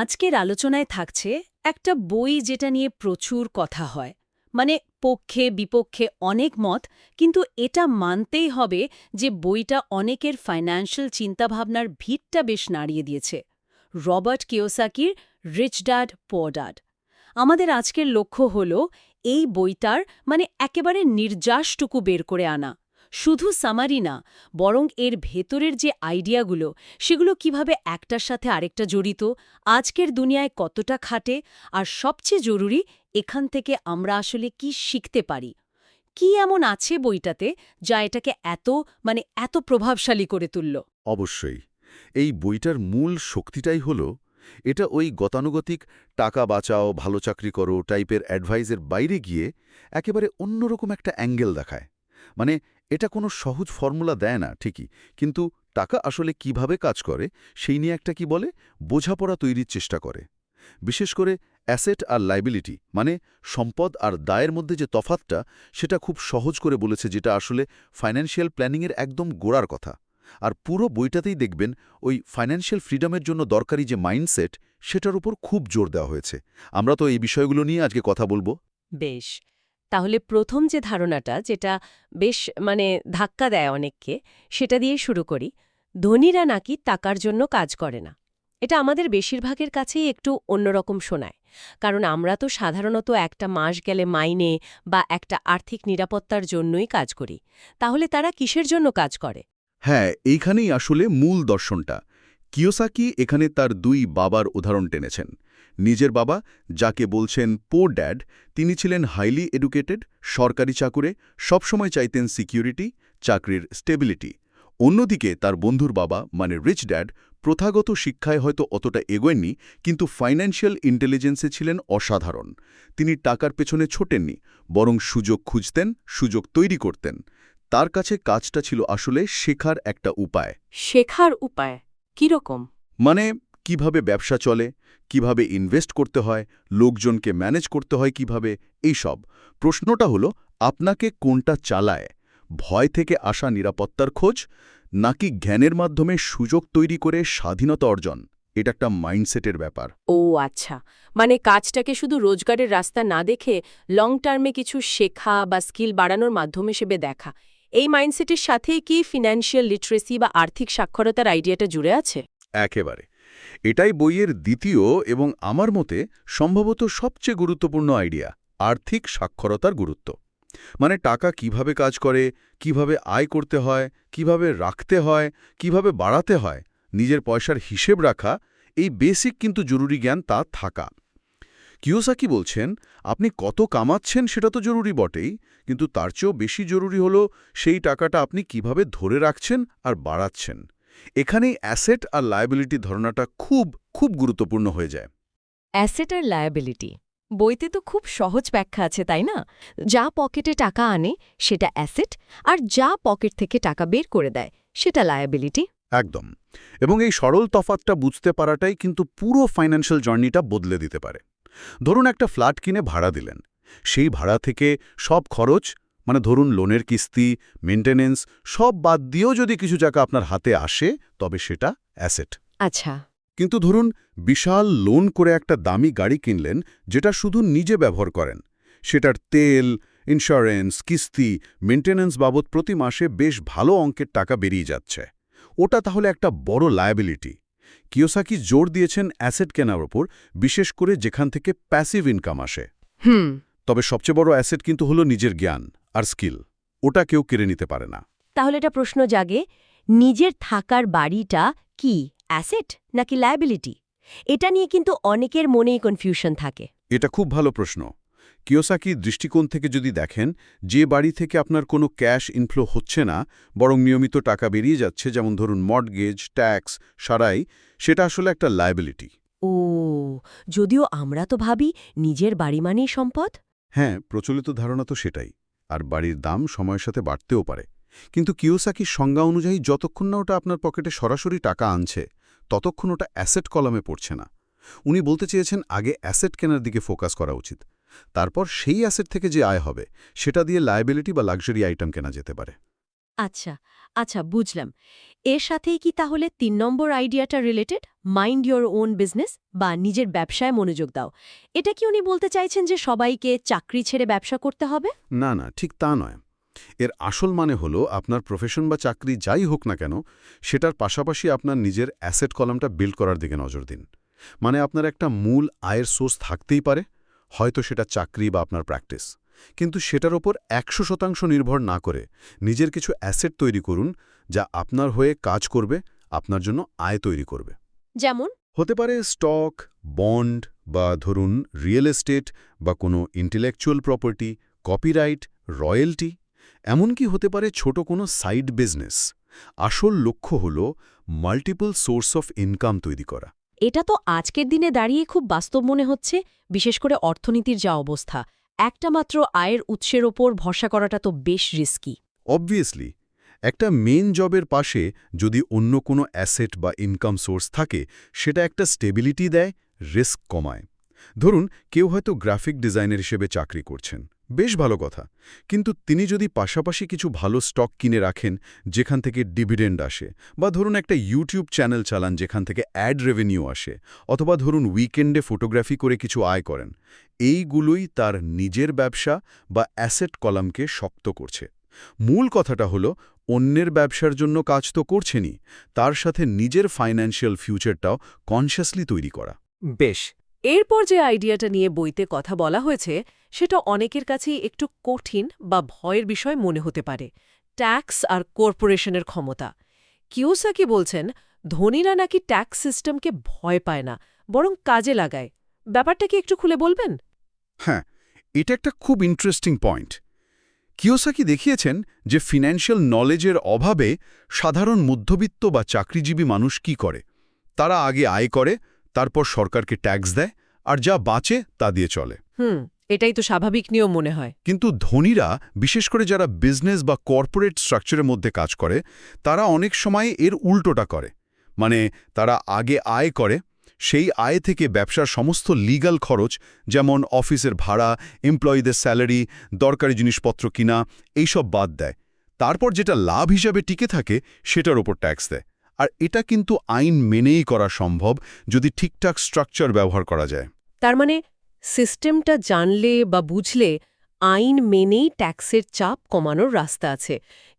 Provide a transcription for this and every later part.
আজকের আলোচনায় থাকছে একটা বই যেটা নিয়ে প্রচুর কথা হয়। মানে পক্ষে, বিপক্ষে অনেক মত, কিন্তু এটা মানতেই হবে যে বইটা অনেকের ফাইন্যান্সিয়াল চিন্তাভাবনার ভিতটা বেশ নাড়িয়ে দিয়েছে। রবার্ট কিওসাকির রিচ ড্যাড পোর ড্যাড। আমাদের আজকের লক্ষ্য হল এই বইটার মানে একেবারে নির্যাসটুকু বের করে আনা। শুধু সামারি না, বরং এর ভেতরের যে আইডিয়াগুলো, সেগুলো কীভাবে একটার সাথে আরেকটা জড়িত, আজকের দুনিয়ায় কতটা খাটে, আর সবচেয়ে জরুরি এখান থেকে আমরা আসলে কি শিখতে পারি? কি এমন আছে বইটাতে যা এটাকে এত মানে এত প্রভাবশালী করে তুলল? অবশ্যই। এই বইটার মূল শক্তিটাই হল, এটা ওই গতানুগতিক, টাকা বাঁচাও, ভালো চাকরি করো টাইপের অ্যাডভাইসের বাইরে গিয়ে একেবারে অন্যরকম একটা অ্যাঙ্গেল দেখায়। মানে এটা কোনো সহজ ফর্মুলা দেয় না, ঠিকই, কিন্তু টাকা আসলে কীভাবে কাজ করে, সেই নিয়ে একটা কি বলে, বোঝাপড়া তৈরির চেষ্টা করে। বিশেষ করে অ্যাসেট আর লাইবিলিটি মানে সম্পদ আর দায়ের মধ্যে যে তফাতটা, সেটা খুব সহজ করে বলেছে যেটা আসলে ফাইন্যান্সিয়াল প্ল্যানিংয়ের একদম গোড়ার কথা। আর পুরো বইটাতেই দেখবেন, ওই ফাইন্যান্সিয়াল ফ্রিডমের জন্য দরকারি যে মাইন্ডসেট, সেটার উপর খুব জোর দেওয়া হয়েছে। আমরা তো এই বিষয়গুলো নিয়ে আজকে কথা বলব। বেশ। তাহলে প্রথম যে ধারণাটা, যেটা বেশ মানে ধাক্কা দেয় অনেককে, সেটা দিয়ে শুরু করি। ধনীরা নাকি টাকার জন্য কাজ করে না। এটা আমাদের বেশিরভাগের কাছেই একটু অন্যরকম শোনায়। কারণ আমরা তো সাধারণত একটা মাস গেলে মাইনে বা একটা আর্থিক নিরাপত্তার জন্যই কাজ করি। তাহলে তারা কিসের জন্য কাজ করে? হ্যাঁ এইখানেই আসলে মূল দর্শনটা। কিয়োসাকি এখানে তার দুই বাবার উদাহরণ টেনেছেন। নিজের বাবা যাকে বলছেন পোর ড্যাড তিনি ছিলেন হাইলি এডুকেটেড সরকারি চাকুরে সবসময় চাইতেন সিকিউরিটি চাকরির স্টেবিলিটি অন্যদিকে তার বন্ধুর বাবা মানে রিচ ড্যাড প্রথাগত শিক্ষায় হয়তো অতটা এগোয়নি কিন্তু ফাইন্যান্সিয়াল ইন্টেলিজেন্সে ছিলেন অসাধারণ। তিনি টাকার পেছনে ছোটেননি বরং সুযোগ খুঁজতেন সুযোগ তৈরি করতেন। তার কাছে কাজটা ছিল আসলে শেখার একটা উপায়। শেখার উপায়? কীরকম? মানে কীভাবে ব্যবসা চলে কীভাবে ইনভেস্ট করতে হয় লোকজনকে ম্যানেজ করতে হয় কীভাবে এইসব প্রশ্নটা হলো আপনাকে কোনটা চালায়? ভয় থেকে আসা নিরাপত্তার খোঁজ নাকি জ্ঞানের মাধ্যমে সুযোগ তৈরি করে স্বাধীনতা অর্জন? এটা একটা মাইন্ডসেটের ব্যাপার। ও আচ্ছা মানে কাজটাকে শুধু রোজগারের রাস্তা না দেখে লং টার্মে কিছু শেখা বা স্কিল বাড়ানোর মাধ্যম হিসেবে দেখা। এই মাইন্ডসেটের সাথেই কি ফিনান্সিয়াল লিটারেসি বা আর্থিক সাক্ষরতার আইডিয়াটা জুড়ে আছে? একেবারে। এটাই বইয়ের দ্বিতীয় এবং আমার মতে সম্ভবত সবচেয়ে গুরুত্বপূর্ণ আইডিয়া, আর্থিক সাক্ষরতার গুরুত্ব। মানে টাকা কীভাবে কাজ করে, কীভাবে আয় করতে হয়, কীভাবে রাখতে হয়, কীভাবে বাড়াতে হয়, নিজের পয়সার হিসেব রাখা, এই বেসিক কিন্তু জরুরি জ্ঞান তা থাকা। কিওসাকি বলছেন, আপনি কত কামাচ্ছেন সেটা তো জরুরি বটেই, কিন্তু তার চেয়েও বেশি জরুরি হলো সেই টাকাটা আপনি কীভাবে ধরে রাখছেন আর বাড়াচ্ছেন। এখানেই অ্যাসেট আর লায়াবিলিটি ধারণাটা খুব খুব গুরুত্বপূর্ণ হয়ে যায়। অ্যাসেট আর লায়াবিলিটি বইতে তো খুব সহজ ব্যাখ্যা আছে তাই না? যা পকেটে টাকা আনে সেটা অ্যাসেট আর যা পকেট থেকে টাকা বের করে দেয় সেটা লায়াবিলিটি। একদম এবং এই সরল তফাতটা বুঝতে পারাটাই কিন্তু পুরো ফাইন্যান্সিয়াল জার্নিটা বদলে দিতে পারে। ধরুন একটা ফ্ল্যাট কিনে ভাড়া দিলেন সেই ভাড়া থেকে সব খরচ মানে ধরুন লোনের কিস্তি মেনটেনেন্স সব বাদ দিয়েও যদি কিছু টাকা আপনার হাতে আসে তবে সেটা অ্যাসেট। আচ্ছা। কিন্তু ধরুন বিশাল লোন করে একটা দামি গাড়ি কিনলেন যেটা শুধু নিজে ব্যবহার করেন। সেটার তেল ইন্স্যুরেন্স কিস্তি মেনটেন্যান্স বাবদ প্রতি মাসে বেশ ভালো অঙ্কের টাকা বেরিয়ে যাচ্ছে। ওটা তাহলে একটা বড় লায়াবিলিটি কিওসাকি জোর দিয়েছেন অ্যাসেট কেনার ওপর বিশেষ করে যেখান থেকে প্যাসিভ ইনকাম আসে। হুম। তবে সবচেয়ে বড় অ্যাসেট কিন্তু হলো নিজের জ্ঞান। আর স্কিল ওটা কেউ কেড়ে নিতে পারে না। তাহলে এটা প্রশ্ন জাগে নিজের থাকার বাড়িটা কি অ্যাসেট নাকি লায়াবিলিটি? এটা নিয়ে কিন্তু অনেকের মনেই কনফিউশন থাকে। এটা খুব ভালো প্রশ্ন। কিওসাকি দৃষ্টিকোণ থেকে যদি দেখেন যে বাড়ি থেকে আপনার কোনো ক্যাশ ইনফ্লো হচ্ছে না বরং নিয়মিত টাকা বেরিয়ে যাচ্ছে যেমন ধরুন মর্টগেজ ট্যাক্স সারাই সেটা আসলে একটা লায়াবিলিটি। ও যদিও আমরা তো ভাবি নিজের বাড়ি মানেই সম্পদ? হ্যাঁ প্রচলিত ধারণা তো সেটাই। আর বাড়ির দাম সময়ের সাথে বাড়তেও পারে। কিন্তু কিওসাকির সংজ্ঞা অনুযায়ী যতক্ষণ না ওটা আপনার পকেটে সরাসরি টাকা আনছে, ততক্ষণ ওটা অ্যাসেট কলমে পড়ছে না। উনি বলতে চেয়েছেন, আগে অ্যাসেট কেনার দিকে ফোকাস করা উচিত। তারপর সেই অ্যাসেট থেকে যে আয় হবে, সেটা দিয়ে লায়াবিলিটি বা লাক্সারি আইটেম কেনা যেতে পারে। আচ্ছা আচ্ছা বুঝলাম। এর সাথেই কি তাহলে তিন নম্বর আইডিয়াটা related mind your own business বা নিজের ব্যবসায় মনোযোগ দাও। এটা কি উনি বলতে চাইছেন যে সবাইকে চাকরি ছেড়ে ব্যবসা করতে হবে? না না, ঠিক তা নয়। এর আসল মানে হলো আপনার প্রফেশন বা চাকরি যাই হোক না কেন, সেটার পাশাপাশি আপনার নিজের অ্যাসেট কলামটা বিল্ড করার দিকে নজর দিন। মানে আপনার একটা মূল আয়ের সোর্স থাকতেই পারে, হয়তো সেটা চাকরি বা আপনার প্র্যাকটিস কিন্তু সেটার ওপর একশো শতাংশ নির্ভর না করে নিজের কিছু অ্যাসেট তৈরি করুন যা আপনার হয়ে কাজ করবে আপনার জন্য আয় তৈরি করবে। যেমন? হতে পারে স্টক বন্ড বা ধরুন রিয়েল এস্টেট বা কোনো ইন্টেলেকচুয়াল প্রপার্টি কপিরাইট রয়্যালটি এমনকি হতে পারে ছোট কোনো সাইড বিজনেস। আসল লক্ষ্য হল মাল্টিপল সোর্স অফ ইনকাম তৈরি করা। এটা তো আজকের দিনে দাঁড়িয়ে খুব বাস্তব মনে হচ্ছে বিশেষ করে অর্থনীতির যা অবস্থা। একটা মাত্র আয়ের উৎসের ওপর ভরসা করাটা তো বেশ রিস্কি অবভিয়াসলি একটা মেন জবের পাশে যদি অন্য কোনো অ্যাসেট বা ইনকাম সোর্স থাকে, সেটা একটা স্টেবিলিটি দেয় রিস্ক কমায়। ধরুন, কেউ হয়তো গ্রাফিক ডিজাইনার হিসেবে চাকরি করছেন। বেশ ভালো কথা। কিন্তু তিনি যদি পাশাপাশি কিছু ভালো স্টক কিনে রাখেন, যেখান থেকে ডিভিডেন্ড আসে, বা ধরুন একটা ইউটিউব চ্যানেল চালান যেখান থেকে অ্যাড রেভিনিউ আসে, অথবা ধরুন উইকেন্ডে ফটোগ্রাফি করে কিছু আয় করেন, এইগুলোই তার নিজের ব্যবসা বা অ্যাসেট কলামকে শক্ত করছে। মূল কথাটা হলো, অন্যের ব্যবসার জন্য কাজ তো করছেনই, তার সাথে নিজের ফাইন্যান্সিয়াল ফিউচারটাও কনসিয়াসলি তৈরি করা। বেশ। এরপর যে আইডিয়াটা নিয়ে বইতে কথা বলা হয়েছে সেটা অনেকের কাছেই একটু কঠিন বা ভয়ের বিষয় মনে হতে পারে। ট্যাক্স আর কর্পোরেশনের ক্ষমতা। কিওসাকি বলছেন ধনীরা নাকি ট্যাক্স সিস্টেমকে ভয় পায় না বরং কাজে লাগায়। ব্যাপারটা কি একটু খুলে বলবেন? হ্যাঁ এটা একটা খুব ইন্টারেস্টিং পয়েন্ট কিওসাকি দেখিয়েছেন যে ফিনান্সিয়াল নলেজের অভাবে সাধারণ মধ্যবিত্ত বা চাকরিজীবী মানুষ কি করে। তারা আগে আয় করে তারপর সরকারকে ট্যাক্স দেয় আর যা বাঁচে তা দিয়ে চলে। হুম। এটাই তো স্বাভাবিক নিয়ম মনে হয়। কিন্তু ধনীরা বিশেষ করে যারা বিজনেস বা কর্পোরেট স্ট্রাকচারের মধ্যে কাজ করে তারা অনেক সময় এর উল্টোটা করে। মানে তারা আগে আয় করে সেই আয় থেকে ব্যবসার সমস্ত লিগাল খরচ যেমন অফিসের ভাড়া এমপ্লয়ীদের স্যালারি দরকারি জিনিসপত্র কিনা এইসব বাদ দেয়। তারপর যেটা লাভ হিসাবে টিকে থাকে সেটার ওপর ট্যাক্স দেয়। আর এটা কিন্তু আইন মেনেই করা সম্ভব যদি ঠিকঠাক স্ট্রাকচার ব্যবহার করা যায়। তার মানে সিস্টেমটা জানলে বা বুঝলে আইন মেনেই ট্যাক্সের চাপ কমানোর রাস্তা আছে।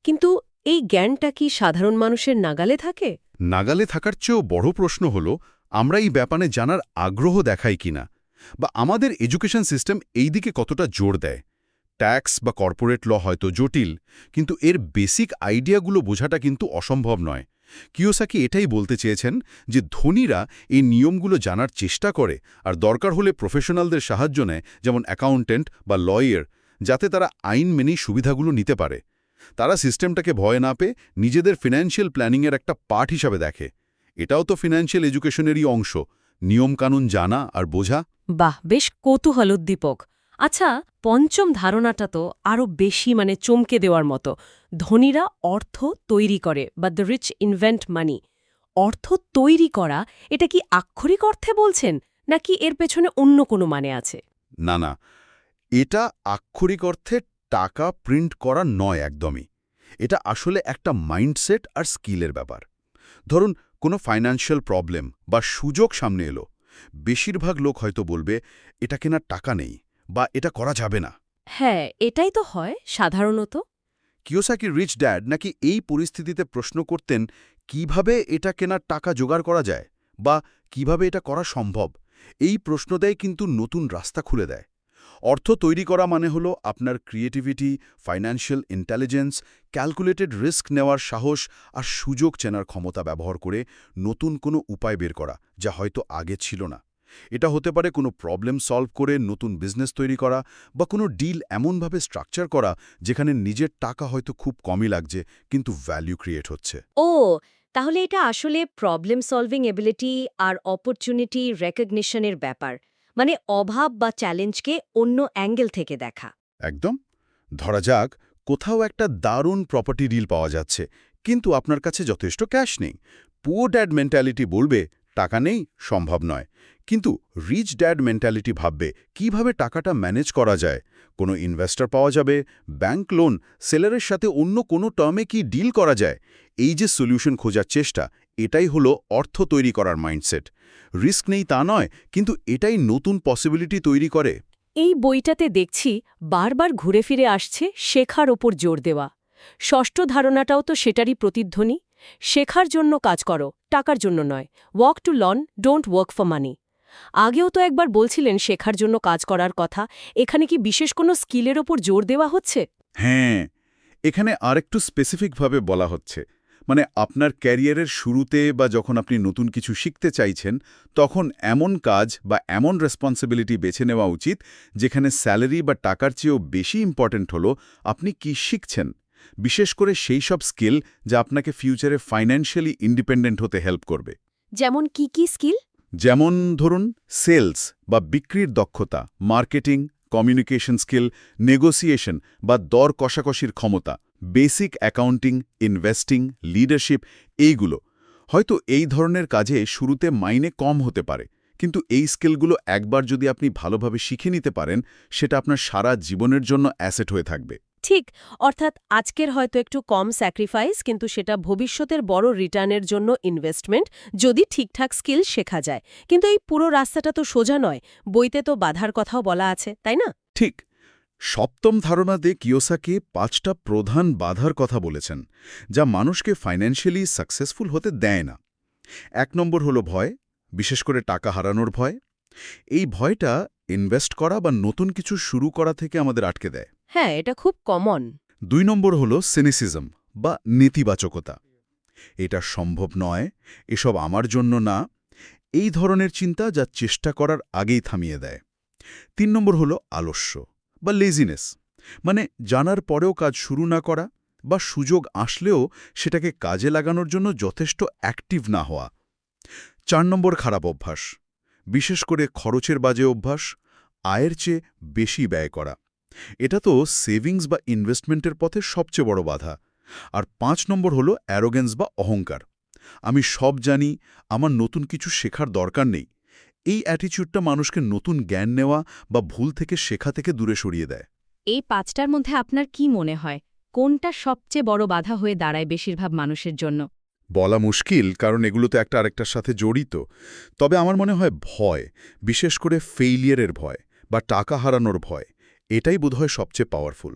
কিন্তু এই জ্ঞানটা কি সাধারণ মানুষের নাগালে থাকে? নাগালে থাকার চেয়েও বড় প্রশ্ন হল, আমরা এই ব্যাপারে জানার আগ্রহ দেখাই কিনা? বা আমাদের এডুকেশন সিস্টেম এই দিকে কতটা জোর দেয়? ট্যাক্স বা কর্পোরেট ল হয়তো জটিল, কিন্তু এর বেসিক আইডিয়াগুলো বোঝাটা কিন্তু অসম্ভব নয়। কিওসাকি এটাই বলতে চেয়েছেন যে ধনীরা এই নিয়মগুলো জানার চেষ্টা করে আর দরকার হলে প্রফেশনালদের সাহায্য নেয়, যেমন অ্যাকাউন্টেন্ট বা লয়ার, যাতে তারা আইন মেনেই সুবিধাগুলো নিতে পারে। তারা সিস্টেমটাকে ভয় না পেয়ে নিজেদের ফিনান্সিয়াল প্ল্যানিংয়ের একটা পার্ট হিসাবে দেখে। এটাও তো ফিনান্সিয়াল এডুকেশনেরই অংশ। নিয়মকানুন জানা আর বোঝা। বাহ, বেশ কৌতূহলোদ্দীপক। আচ্ছা পঞ্চম ধারণাটা তো আরও বেশি মানে চমকে দেওয়ার মতো। ধনীরা অর্থ তৈরি করে বা দ্য রিচ ইনভেন্ট মানি অর্থ তৈরি করা, এটা কি আক্ষরিক অর্থে বলছেন? নাকি এর পেছনে অন্য কোনো মানে আছে? না না। এটা আক্ষরিক অর্থে টাকা প্রিন্ট করা নয় একদমই। এটা আসলে একটা মাইন্ডসেট আর স্কিলের ব্যাপার। ধরুন, কোনো ফাইন্যান্সিয়াল প্রবলেম বা সুযোগ সামনে এলো। বেশিরভাগ লোক হয়তো বলবে, এটা কেনার টাকা নেই। বা এটা করা যাবে না। হ্যাঁ এটাই তো হয় সাধারণত। কিওসাকি রিচ ড্যাড নাকি এই পরিস্থিতিতে প্রশ্ন করতেন কীভাবে এটা কেনার টাকা জোগাড় করা যায় বা কীভাবে এটা করা সম্ভব? এই প্রশ্ন দেয় কিন্তু নতুন রাস্তা খুলে দেয়। অর্থ তৈরি করা মানে হলো আপনার creativity financial intelligence calculated risk নেওয়ার সাহস আর সুযোগ চেনার ক্ষমতা ব্যবহার করে নতুন কোনো উপায় বের করা যা হয়তো আগে ছিল না। এটা হতে পারে কোনো প্রবলেম সলভ করে নতুন বিজনেস তৈরি করা বা কোনো ডিল এমনভাবে স্ট্রাকচার করা যেখানে নিজের টাকা হয়তো খুব কমই লাগছে কিন্তু ভ্যালু ক্রিয়েট হচ্ছে। ও তাহলে এটা আসলে প্রবলেম সলভিং এবিলিটি আর অপরচুনিটি রেকগনিশনের ব্যাপার। মানে অভাব বা চ্যালেঞ্জকে অন্য অ্যাঙ্গেল থেকে দেখা। একদম। ধরা যাক কোথাও একটা দারুণ প্রপার্টি ডিল পাওয়া যাচ্ছে কিন্তু আপনার কাছে যথেষ্ট ক্যাশ নেই। পুয়ার ড্যাড মেন্টালিটি বলবে টাকা নেই সম্ভব নয়। কিন্তু রিচ ড্যাড মেন্টালিটি ভাববে, কীভাবে টাকাটা ম্যানেজ করা যায়? কোনো ইনভেস্টর পাওয়া যাবে? ব্যাংক লোন সেলারের সাথে অন্য কোনো টার্মে কি ডিল করা যায়? এই যে সলিউশন খোঁজার চেষ্টা, এটাই হলো অর্থ তৈরি করার মাইন্ডসেট রিস্ক নেই তা নয়, কিন্তু এটাই নতুন পসিবিলিটি তৈরি করে। এই বইটাতে দেখছি বারবার ঘুরে ফিরে আসছে শেখার ওপর জোর দেওয়া। ষষ্ঠ ধারণাটাও তো সেটারই প্রতিধ্বনি। শেখার জন্য কাজ করো, টাকার জন্য নয়। Work to learn don't work for money আগেও তো একবার বলছিলেন শেখার জন্য কাজ করার কথা এখানে কি বিশেষ কোনো স্কিলের ওপর জোর দেওয়া হচ্ছে? হ্যাঁ এখানে আরেকটু স্পেসিফিকভাবে বলা হচ্ছে। মানে আপনার ক্যারিয়ারের শুরুতে বা যখন আপনি নতুন কিছু শিখতে চাইছেন তখন এমন কাজ বা এমন রেসপন্সিবিলিটি বেছে নেওয়া উচিত যেখানে স্যালারি বা টাকার চেয়েও বেশি ইম্পর্ট্যান্ট হলো আপনি কি শিখছেন। বিশেষ করে সেই সব স্কিল যা আপনাকে ফিউচারে ফাইন্যান্সিয়ালি ইন্ডিপেন্ডেন্ট হতে হেল্প করবে। যেমন কি কি স্কিল যেমন ধরুন, সেলস বা বিক্রির দক্ষতা, মার্কেটিং, কমিউনিকেশন স্কিল, নেগোসিয়েশন বা দর কষাকষির ক্ষমতা, বেসিক অ্যাকাউন্টিং, ইনভেস্টিং, লিডারশিপ, এইগুলো। হয়তো এই ধরনের কাজে শুরুতে মাইনে কম হতে পারে, কিন্তু এই স্কিলগুলো একবার যদি আপনি ভালোভাবে শিখে নিতে পারেন, সেটা আপনার সারা জীবনের জন্য অ্যাসেট হয়ে থাকবে। ঠিক, অর্থাৎ আজকের হয়তো একটু কম স্যাক্রিফাইস কিন্তু সেটা ভবিষ্যতের বড় রিটার্নের জন্য ইনভেস্টমেন্ট যদি ঠিকঠাক স্কিল শেখা যায়। কিন্তু এই পুরো রাস্তাটা তো সোজা নয়, বইতে তো বাধার কথাও বলা আছে, তাই না? ঠিক। সপ্তম ধারণাতে কিয়োসাকে পাঁচটা প্রধান বাধার কথা বলেছেন, যা মানুষকে ফাইন্যান্সিয়ালি সাকসেসফুল হতে দেয় না। এক নম্বর হলো ভয়, বিশেষ করে টাকা হারানোর ভয়। এই ভয়টা ইনভেস্ট করা বা নতুন কিছু শুরু করা থেকে আমাদের আটকে দেয়। হ্যাঁ এটা খুব কমন দুই নম্বর হলো সিনিসিজম বা নেতিবাচকতা। এটা সম্ভব নয়, এসব আমার জন্য না, এই ধরনের চিন্তা যা চেষ্টা করার আগেই থামিয়ে দেয়। তিন নম্বর হলো আলস্য বা লেজিনেস মানে জানার পরেও কাজ শুরু না করা বা সুযোগ আসলেও সেটাকে কাজে লাগানোর জন্য যথেষ্ট অ্যাক্টিভ না হওয়া। চার নম্বর খারাপ অভ্যাস, বিশেষ করে খরচের বাজে অভ্যাস, আয়ের চেয়ে বেশি ব্যয় করা। এটা তো সেভিংস বা ইনভেস্টমেন্টের পথে সবচেয়ে বড় বাধা। আর পাঁচ নম্বর হলো অ্যারোগেন্স বা অহংকার। আমি সব জানি আমার নতুন কিছু শেখার দরকার নেই। এই অ্যাটিচিউডটা মানুষকে নতুন জ্ঞান নেওয়া বা ভুল থেকে শেখা থেকে দূরে সরিয়ে দেয়। এই পাঁচটার মধ্যে আপনার কি মনে হয়? কোনটা সবচেয়ে বড় বাধা হয়ে দাঁড়ায় বেশিরভাগ মানুষের জন্য? বলা মুশকিল কারণ এগুলো তো একটা আরেকটার সাথে জড়িত। তবে আমার মনে হয় ভয় বিশেষ করে ফেইলিয়ারের ভয় বা টাকা হারানোর ভয়। এটাই বোধহয় সবচেয়ে পাওয়ারফুল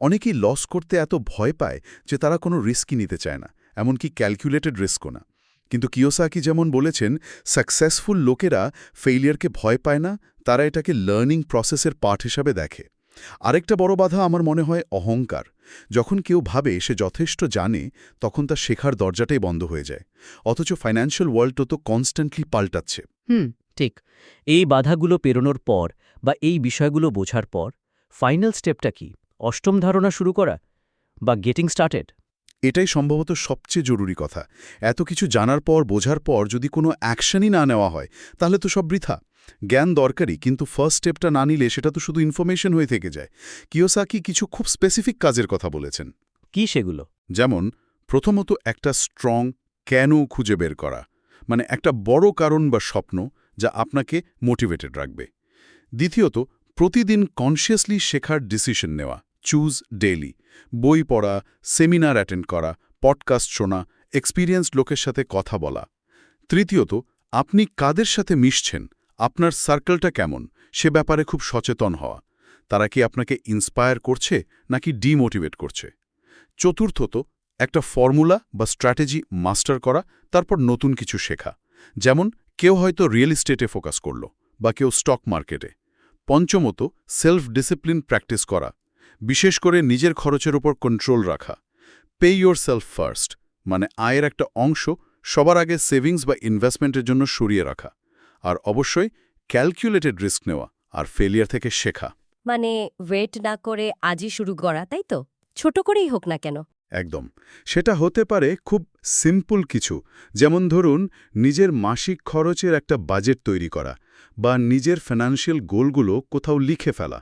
অনেকেই লস করতে এত ভয় পায় যে তারা কোনো রিস্কই নিতে চায় না, এমনকি ক্যালকুলেটেড রিস্কও না। কিন্তু কিয়োসাকি যেমন বলেছেন সাকসেসফুল লোকেরা ফেইলিয়ারকে ভয় পায় না, তারা এটাকে লার্নিং প্রসেসের পার্ট হিসাবে দেখে। আরেকটা বড় বাধা আমার মনে হয় অহংকার। যখন কেউ ভাবে সে যথেষ্ট জানে, তখন তার শেখার দরজাটাই বন্ধ হয়ে যায়। অথচ ফাইন্যান্সিয়াল ওয়ার্ল্ডও তো কনস্ট্যান্টলি পাল্টাচ্ছে। হুম, ঠিক। এই বাধাগুলো পেরোনোর পর বা এই বিষয়গুলো বোঝার পর ফাইনাল স্টেপটা কি? অষ্টম ধারণা শুরু করা বা গেটিং স্টার্টেড এটাই সম্ভবত সবচেয়ে জরুরি কথা। এত কিছু জানার পর বোঝার পর যদি কোনো অ্যাকশনই না নেওয়া হয় তাহলে তো সব বৃথা। জ্ঞান দরকারি কিন্তু ফার্স্ট স্টেপটা না নিলে সেটা তো শুধু ইনফরমেশন হয়ে থেকে যায়। কিয়োসাকি কিছু খুব স্পেসিফিক কাজের কথা বলেছেন। কি সেগুলো? যেমন প্রথমত একটা স্ট্রং কেন খুঁজে বের করা। মানে একটা বড় কারণ বা স্বপ্ন যা আপনাকে মোটিভেটেড রাখবে। দ্বিতীয়ত প্রতিদিন কনসিয়াসলি শেখার ডিসিশন নেওয়া চুজ ডেইলি বই পড়া সেমিনার অ্যাটেন্ড করা পডকাস্ট শোনা এক্সপিরিয়েন্সড লোকের সাথে কথা বলা। তৃতীয়ত, আপনি কাদের সাথে মিশছেন? আপনার সার্কেলটা কেমন? সে ব্যাপারে খুব সচেতন হওয়া। তারা কি আপনাকে ইন্সপায়ার করছে, নাকি ডিমোটিভেট করছে? চতুর্থত, একটা ফর্মুলা বা স্ট্র্যাটেজি মাস্টার করা, তারপর নতুন কিছু শেখা। যেমন, কেউ হয়তো রিয়েল এস্টেটে ফোকাস করল, বা কেউ স্টক মার্কেটে পঞ্চমত সেলফ ডিসিপ্লিন প্র্যাকটিস করা। বিশেষ করে নিজের খরচের ওপর কন্ট্রোল রাখা। পে ইয়োর সেলফ ফার্স্ট মানে আয়ের একটা অংশ সবার আগে সেভিংস বা ইনভেস্টমেন্টের জন্য সরিয়ে রাখা। আর অবশ্যই ক্যালকুলেটেড রিস্ক নেওয়া আর ফেলিয়ার থেকে শেখা। মানে ওয়েট না করে আজই শুরু করা তাই তো? ছোট করেই হোক না কেন। একদম। সেটা হতে পারে খুব সিম্পল কিছু। যেমন ধরুন নিজের মাসিক খরচের একটা বাজেট তৈরি করা। বা নিজের ফিনান্সিয়াল গোলগুলো কোথাও লিখে ফেলা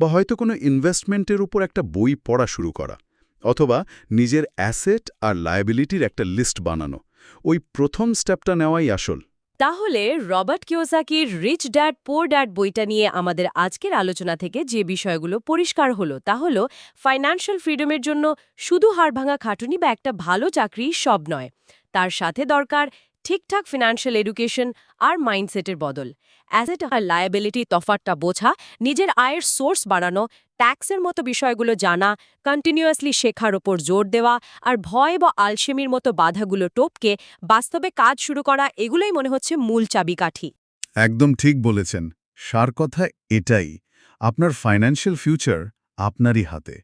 বা হয়তো কোনো ইনভেস্টমেন্টের উপর একটা বই পড়া শুরু করা অথবা নিজের অ্যাসেট আর লায়াবিলিটির একটা লিস্ট বানানো। ওই প্রথম স্টেপটা নেওয়াই আসল। তাহলে রবার্ট কিওসাকির রিচ ড্যাড পোর ড্যাড বইটা নিয়ে আমাদের আজকের আলোচনা থেকে যে বিষয়গুলো পরিষ্কার হলো তা হলো ফাইন্যান্সিয়াল ফ্রিডমের জন্য শুধু হাড়ভাঙা খাটুনি বা একটা ভালো চাকরি সব নয়। তার সাথে দরকার ঠিকঠাক ফিনান্সিয়াল এডুকেশন আর মাইন্ডসেটের বদল। অ্যাসেট আর লায়াবিলিটি তফাতটা বোঝা, নিজের আয়ের সোর্স বাড়ানো ট্যাক্সের মতো বিষয়গুলো জানা কন্টিনিউয়াসলি শেখার ওপর জোর দেওয়া আর ভয় বা আলসেমির মতো বাধাগুলো টপকে বাস্তবে কাজ শুরু করা, এগুলোই মনে হচ্ছে মূল চাবিকাঠি। একদম ঠিক বলেছেন। সার কথা এটাই, আপনার ফাইন্যান্সিয়াল ফিউচার আপনারই হাতে।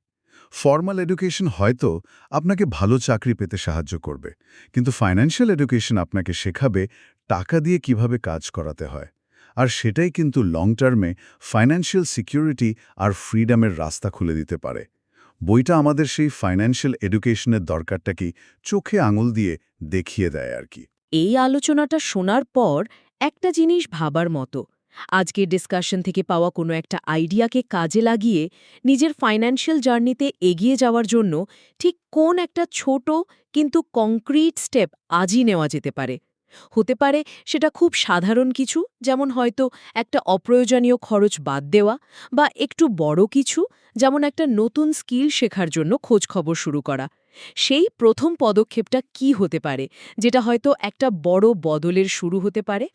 ফর্মাল এডুকেশন হয়তো আপনাকে ভালো চাকরি পেতে সাহায্য করবে, কিন্তু ফাইন্যান্সিয়াল এডুকেশন আপনাকে শেখাবে টাকা দিয়ে কীভাবে কাজ করাতে হয়। আর সেটাই কিন্তু লং টার্মে ফাইন্যান্সিয়াল সিকিউরিটি আর ফ্রিডমের রাস্তা খুলে দিতে পারে। বইটা আমাদের সেই ফাইন্যান্সিয়াল এডুকেশনের দরকারটা কি চোখে আঙুল দিয়ে দেখিয়ে দেয় আর কি। এই আলোচনাটা শোনার পর একটা জিনিস ভাবার মতো আজকের ডিসকাশন থেকে পাওয়া কোনো একটা আইডিয়াকে কাজে লাগিয়ে নিজের ফাইন্যান্সিয়াল জার্নিতে এগিয়ে যাওয়ার জন্য ঠিক কোন একটা ছোট কিন্তু কংক্রিট স্টেপ আজই নেওয়া যেতে পারে। হতে পারে সেটা খুব সাধারণ কিছু, যেমন হয়তো একটা অপ্রয়োজনীয় খরচ বাদ দেওয়া বা একটু বড় কিছু, যেমন একটা নতুন স্কিল শেখার জন্য খোঁজখবর শুরু করা। সেই প্রথম পদক্ষেপটা কি হতে পারে, যেটা হয়তো একটা বড় বদলের শুরু হতে পারে?